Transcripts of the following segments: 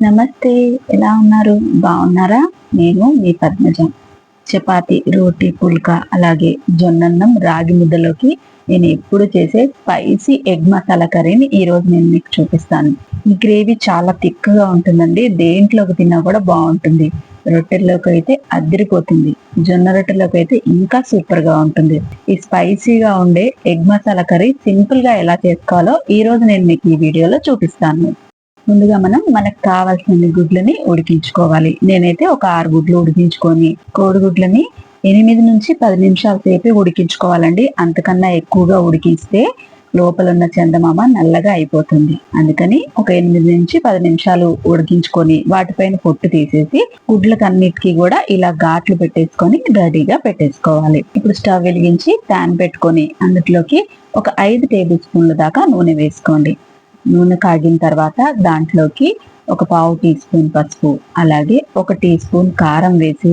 నమస్తే ఎలా ఉన్నారు? బాగున్నారా? నేను మీ పద్మజ. చపాతి రోటి పుల్కా అలాగే జొన్నన్నం రాగి ముద్దలోకి నేను ఎప్పుడు చేసే స్పైసీ ఎగ్ మసాలా కర్రీని ఈ రోజు నేను మీకు చూపిస్తాను. ఈ గ్రేవీ చాలా తిక్కగా ఉంటుందండి. దేంట్లోకి తిన్నా కూడా బాగుంటుంది. రొట్టెల్లోకి అయితే అద్దరిపోతుంది. జొన్న రొట్టెలోకి అయితే ఇంకా సూపర్గా ఉంటుంది. ఈ స్పైసీగా ఉండే ఎగ్ మసాలా కర్రీ సింపుల్గా ఎలా చేసుకోవాలో ఈ రోజు నేను మీకు ఈ వీడియోలో చూపిస్తాను. ముందుగా మనం మనకు కావాల్సిన గుడ్లని ఉడికించుకోవాలి. నేనైతే ఒక ఆరు గుడ్లు ఉడికించుకొని కోడిగుడ్లని ఎనిమిది నుంచి పది నిమిషాల సేపు ఉడికించుకోవాలండి. అంతకన్నా ఎక్కువగా ఉడికిస్తే లోపల ఉన్న చందమామ నల్లగా అయిపోతుంది. అందుకని ఒక ఎనిమిది నుంచి పది నిమిషాలు ఉడికించుకొని వాటిపైన పొట్టు తీసేసి గుడ్లకన్నిటికీ కూడా ఇలా ఘాట్లు పెట్టేసుకొని రెడీగా పెట్టేసుకోవాలి. ఇప్పుడు స్టవ్ వెలిగించి ప్యాన్ పెట్టుకొని అందులోకి ఒక ఐదు టేబుల్ స్పూన్ల దాకా నూనె వేసుకోండి. నూనె కాగిన తర్వాత దాంట్లోకి ఒక పావు టీ స్పూన్ పసుపు అలాగే ఒక టీ స్పూన్ కారం వేసి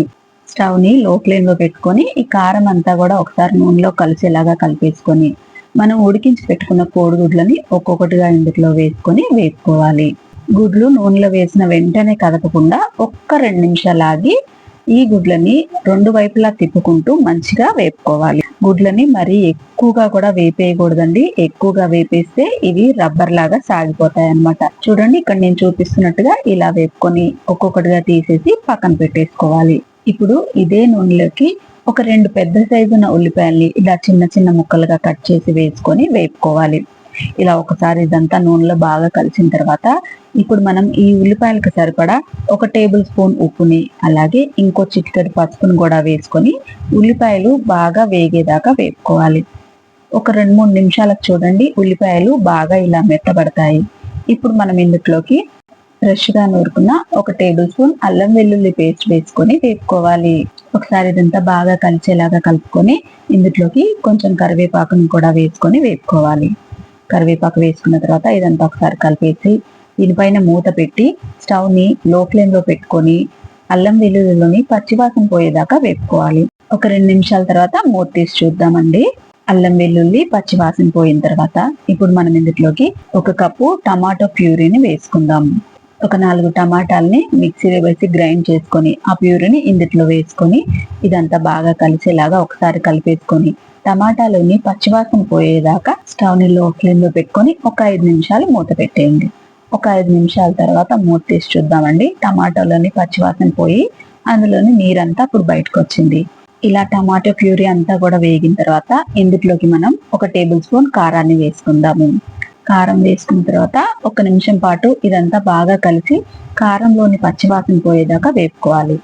స్టవ్ని లో ఫ్లేమ్లో పెట్టుకొని ఈ కారం అంతా కూడా ఒకసారి నూనెలో కలిసేలాగా కలిపేసుకొని మనం ఉడికించి పెట్టుకున్న కోడిగుడ్లని ఒక్కొక్కటిగా ఇందులో వేసుకొని వేసుకోవాలి గుడ్లు నూనెలో వేసిన వెంటనే కదపకుండా ఒక్క రెండు నిమిషాలు ఆగి ఈ గుడ్లని రెండు వైపులా తిప్పుకుంటూ మంచిగా వేపుకోవాలి. గుడ్లని మరీ ఎక్కువగా కూడా వేపేయకూడదండి. ఎక్కువగా వేపేస్తే ఇవి రబ్బర్ లాగా సాగిపోతాయి అన్నమాట చూడండి ఇక్కడ నేను చూపిస్తున్నట్టుగా ఇలా వేపుకొని ఒక్కొక్కటిగా తీసేసి పక్కన పెట్టేసుకోవాలి. ఇప్పుడు ఇదే నూనెలోకి ఒక రెండు పెద్ద సైజున ఉల్లిపాయల్ని ఇలా చిన్న చిన్న ముక్కలుగా కట్ చేసి వేసుకొని వేపుకోవాలి. ఇలా ఒకసారి ఇదంతా నూనెలో బాగా కలిసిన తర్వాత ఇప్పుడు మనం ఈ ఉల్లిపాయలకు సరిపడా ఒక టేబుల్ స్పూన్ ఉప్పుని అలాగే ఇంకో చిటికెడు పసుపుని కూడా వేసుకొని ఉల్లిపాయలు బాగా వేగేదాకా వేపుకోవాలి. ఒక రెండు మూడు నిమిషాలకు చూడండి ఉల్లిపాయలు బాగా ఇలా మెత్తబడతాయి. ఇప్పుడు మనం ఇందులోకి ఫ్రెష్గా నూరుకున్న ఒక టేబుల్ స్పూన్ అల్లం వెల్లుల్లి పేస్ట్ వేసుకొని వేపుకోవాలి. ఒకసారి ఇదంతా బాగా కలిసేలాగా కలుపుకొని ఇందులోకి కొంచెం కరివేపాకును కూడా వేసుకొని వేపుకోవాలి. కరివేపాకు వేసుకున్న తర్వాత ఇదంతా ఒకసారి కలిపేసి దీనిపైన మూత పెట్టి స్టవ్ని లో ఫ్లేమ్లో పెట్టుకొని అల్లం వెల్లుల్లిలోని పచ్చివాసన పోయేదాకా వేపుకోవాలి. ఒక రెండు నిమిషాల తర్వాత మూత తీసి చూద్దామండి. అల్లం వెల్లుల్లి పచ్చివాసన పోయిన తర్వాత ఇప్పుడు మనం ఇందులోకి ఒక కప్పు టమాటో ప్యూరీని వేసుకుందాం. ఒక నాలుగు టమాటాలని మిక్సీలో వేసి గ్రైండ్ చేసుకొని ఆ ప్యూరీని ఇందులో వేసుకొని ఇదంతా బాగా కలిసేలాగా ఒకసారి కలిపేసుకొని టమాటాలోని పచ్చివాసన పోయేదాకా స్టవ్ని లో ఫ్లేమ్లో పెట్టుకొని ఒక ఐదు నిమిషాలు మూత పెట్టేయండి. ఒక ఐదు నిమిషాల తర్వాత మూత తీసి చూద్దామండి. టమాటాలోని పచ్చివాసన పోయి అందులోని నీరంతా అప్పుడు బయటకు వచ్చింది ఇలా టమాటో ప్యూరీ అంతా కూడా వేగిన తర్వాత ఇందులోకి మనం ఒక టేబుల్ స్పూన్ కారాన్ని వేసుకుందాము. కారం వేసుకున్న తర్వాత ఒక నిమిషం పాటు ఇదంతా బాగా కలిసి కారంలోని పచ్చివాసన పోయేదాకా వేపుకోవాలి.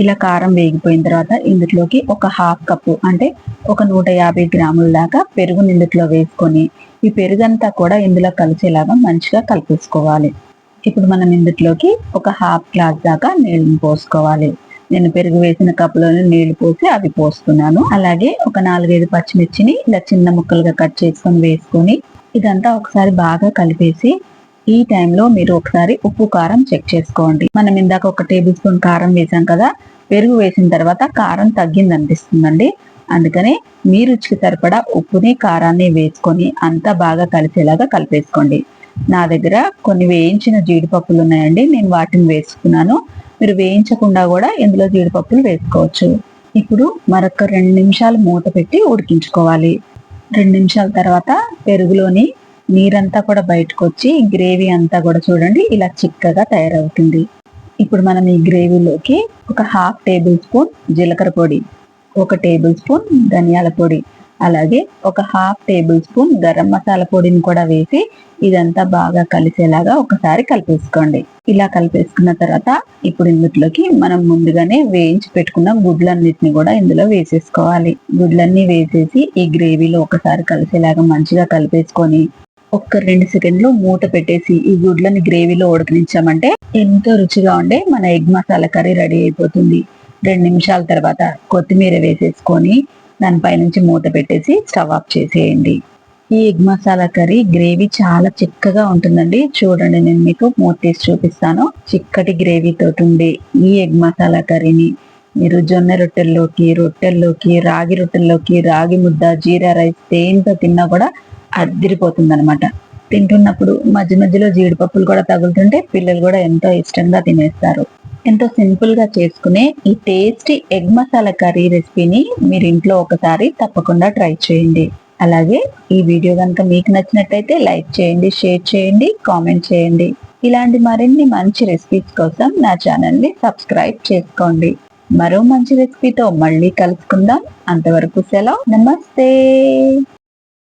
ఇలా కారం వేగిపోయిన తర్వాత ఇందులోకి ఒక హాఫ్ కప్పు అంటే ఒక నూట యాభై గ్రాముల దాకా పెరుగు ఇందులో వేసుకొని ఈ పెరుగంతా కూడా ఇందులో కలిసేలాగా మంచిగా కలిపేసుకోవాలి. ఇప్పుడు మనం ఇందులోకి ఒక హాఫ్ గ్లాస్ దాకా నీళ్ళని పోసుకోవాలి. నేను పెరుగు వేసిన కప్పులోనే నీళ్ళు పోసి అవి పోస్తున్నాను. అలాగే ఒక నాలుగైదు పచ్చిమిర్చిని ఇలా చిన్న ముక్కలుగా కట్ చేసుకొని వేసుకొని ఇదంతా ఒకసారి బాగా కలిపేసి ఈ టైంలో మీరు ఒకసారి ఉప్పు కారం చెక్ చేసుకోండి. మనం ఇందాక ఒక టేబుల్ స్పూన్ కారం వేసాం కదా పెరుగు వేసిన తర్వాత కారం తగ్గింది అనిపిస్తుందండి అందుకనే మీ రుచికి సరిపడా ఉప్పుని కారాన్ని వేసుకొని అంతా బాగా కలిసేలాగా కలిపేసుకోండి. నా దగ్గర కొన్ని వేయించిన జీడిపప్పులు ఉన్నాయండి నేను వాటిని వేసుకున్నాను. మీరు వేయించకుండా కూడా ఇందులో జీడిపప్పులు వేసుకోవచ్చు. ఇప్పుడు మరొక రెండు నిమిషాలు మూత పెట్టి ఉడికించుకోవాలి. రెండు నిమిషాల తర్వాత పెరుగులోని నీరంతా కూడా బయటకు వచ్చి గ్రేవీ అంతా కూడా చూడండి ఇలా చిక్కగా తయారవుతుంది. ఇప్పుడు మనం ఈ గ్రేవీలోకి ఒక హాఫ్ టేబుల్ స్పూన్ జీలకర్ర పొడి ఒక టేబుల్ స్పూన్ ధనియాల పొడి అలాగే ఒక half table spoon garam masala పొడిని కూడా వేసి ఇదంతా బాగా కలిసేలాగా ఒకసారి కలిపేసుకోండి. ఇలా కలిపేసుకున్న తర్వాత ఇప్పుడు ఇందులోకి మనం ముందుగానే వేయించి పెట్టుకున్న గుడ్లన్నిటిని కూడా ఇందులో వేసేసుకోవాలి. గుడ్లన్నీ వేసేసి ఈ గ్రేవీలో ఒకసారి కలిసేలాగా మంచిగా కలిపేసుకొని ఒక్క రెండు సెకండ్లు మూత పెట్టేసి ఈ గుడ్లని గ్రేవీలో ఉడకనిచ్చామంటే ఎంతో రుచిగా ఉండే మన ఎగ్ మసాలా కర్రీ రెడీ అయిపోతుంది. రెండు నిమిషాల తర్వాత కొత్తిమీర వేసేసుకొని దానిపై నుంచి మూత పెట్టేసి స్టవ్ ఆఫ్ చేసేయండి. ఈ ఎగ్ మసాలా కర్రీ గ్రేవీ చాలా చిక్కగా ఉంటుందండి. చూడండి నేను మీకు మూత తీసి చూపిస్తాను. చిక్కటి గ్రేవీతో ఉండే ఈ ఎగ్ మసాలా కర్రీని. మీరు జొన్న రొట్టెల్లోకి రొట్టెల్లోకి రాగి రొట్టెల్లోకి రాగి ముద్ద జీరా రైస్ దేంతో తిన్నా కూడా అదిరిపోతుంది అనమాట తింటున్నప్పుడు మధ్య మధ్యలో జీడిపప్పులు కూడా తగులుతుంటే పిల్లలు కూడా ఎంతో ఇష్టంగా తినేస్తారు. ఎంతో సింపుల్గా చేసుకునే ఈ టేస్టీ ఎగ్ మసాలా కర్రీ రెసిపీని మీరు ఇంట్లో ఒకసారి తప్పకుండా ట్రై చేయండి. అలాగే ఈ వీడియో కనుక మీకు నచ్చినట్టయితే లైక్ చేయండి షేర్ చేయండి కామెంట్ చేయండి. ఇలాంటి మరిన్ని మంచి రెసిపీస్ కోసం నా ఛానల్ని సబ్స్క్రైబ్ చేసుకోండి. మరో మంచి రెసిపీతో మళ్ళీ కలుసుకుందాం. అంతవరకు సెలవు. నమస్తే!